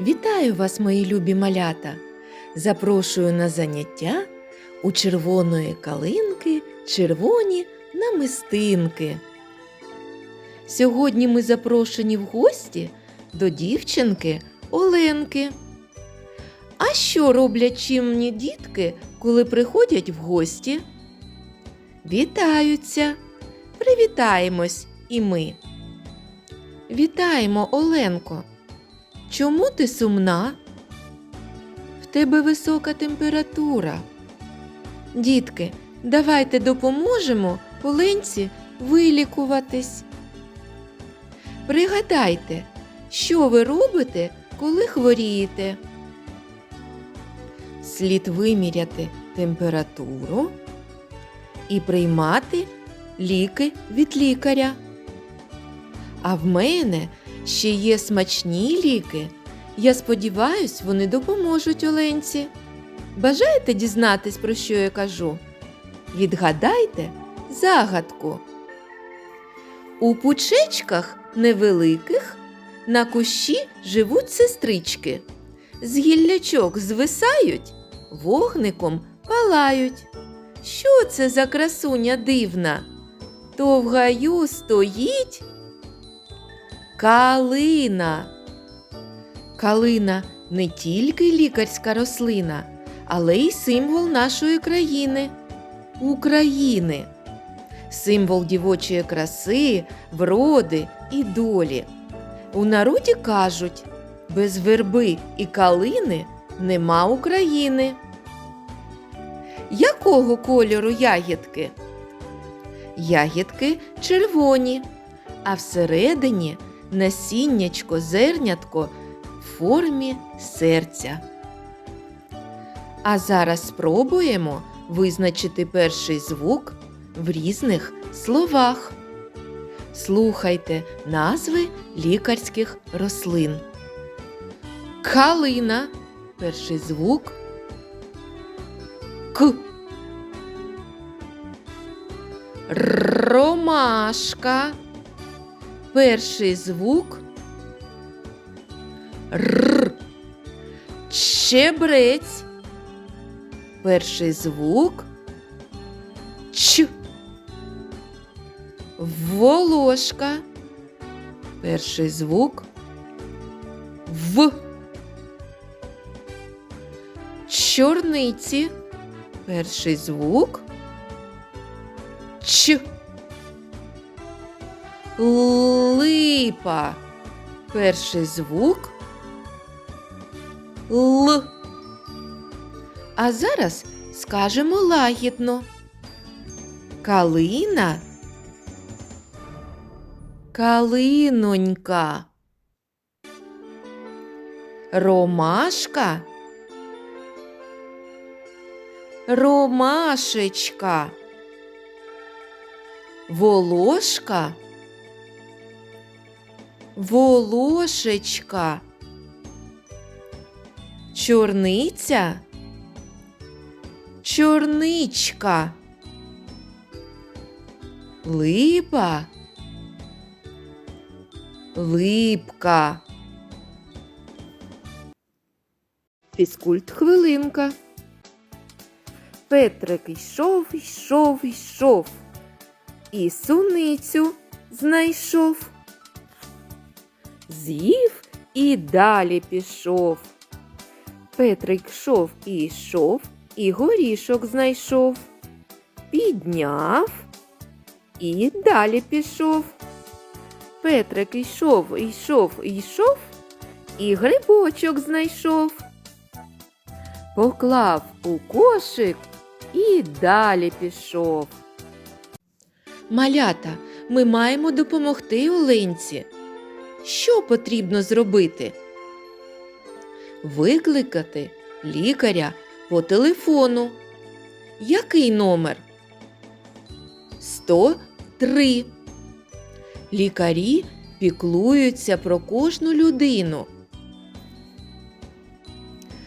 Вітаю вас, мої любі малята! Запрошую на заняття у червоної калинки червоні намистинки. Сьогодні ми запрошені в гості до дівчинки Оленки. А що роблять чимні дітки, коли приходять в гості? Вітаються! Привітаємось і ми. Вітаємо, Оленко! Чому ти сумна? В тебе висока температура. Дітки, давайте допоможемо Оленці вилікуватись. Пригадайте, що ви робите, коли хворієте. Слід виміряти температуру і приймати ліки від лікаря. А в мене ще є смачні ліки. Я сподіваюсь, вони допоможуть Оленці. Бажаєте дізнатись, про що я кажу? Відгадайте загадку. У пучечках невеликих на кущі живуть сестрички. З гіллячок звисають, вогником палають. Що це за красуня дивна? То в гаю стоїть Калина. Калина не тільки лікарська рослина, але й символ нашої країни України. Символ дівочої краси, вроди і долі. У народі кажуть, без верби і калини нема України. Якого кольору ягідки? Ягідки червоні, а всередині насіннячко зернятко в формі серця. А зараз спробуємо визначити перший звук в різних словах. Слухайте назви лікарських рослин. Калина. Перший звук. К. Ромашка. Перший звук Р. Чебрець. Перший звук Ч. Волошка. Перший звук В. Чорниці. Перший звук Ч. Липа. Перший звук Л. А зараз скажемо лагідно. Калина. Калинонька. Ромашка. Ромашечка. Волошка. Волошечка. Чорниця. Чорничка. Липа. Липка. Фізкульт хвилинка. Петрик йшов, йшов, йшов. І суницю знайшов. З'їв і далі пішов. Петрик йшов і йшов, і горішок знайшов. Підняв і далі пішов. Петрик йшов, йшов, йшов, і грибочок знайшов. Поклав у кошик і далі пішов. Малята, ми маємо допомогти Оленці. Що потрібно зробити? Викликати лікаря по телефону. Який номер? 103. Лікарі піклуються про кожну людину.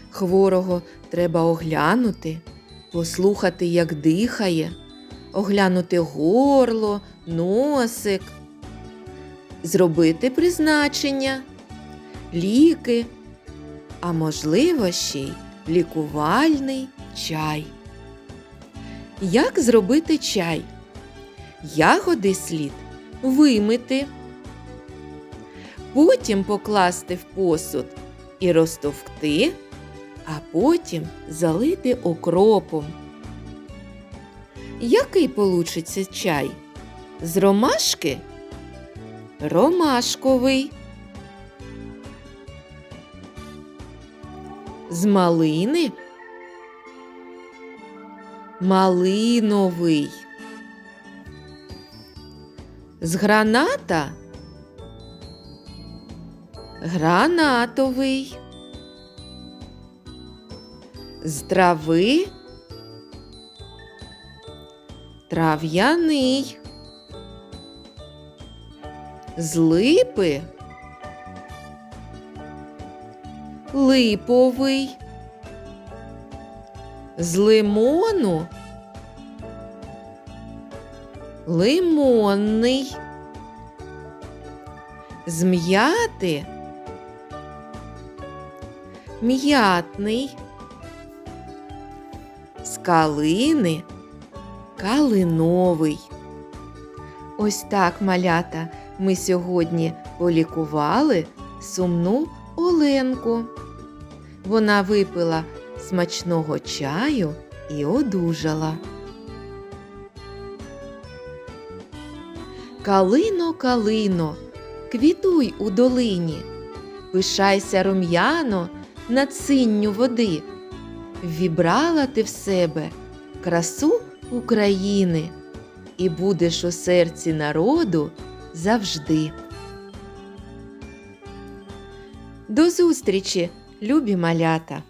Хворого треба оглянути, послухати, як дихає, оглянути горло, носик, зробити призначення, ліки а можливо ще й лікувальний чай. Як зробити чай? Ягоди слід вимити, потім покласти в посуд і розтовкти, а потім залити окропом. Який получиться чай? З ромашки? Ромашковий. З малини? Малиновий. З граната? Гранатовий. З трави? Трав'яний. З липи? Липовий. З лимону? Лимонний. З м'яти? М'ятний. З калини? Калиновий. Ось так, малята, ми сьогодні полікували сумну Оленку. Вона випила смачного чаю і одужала. Калино, калино, квітуй у долині, пишайся рум'яно над синню води. Вібрала ти в себе красу України і будеш у серці народу завжди. До зустрічі, любі малята!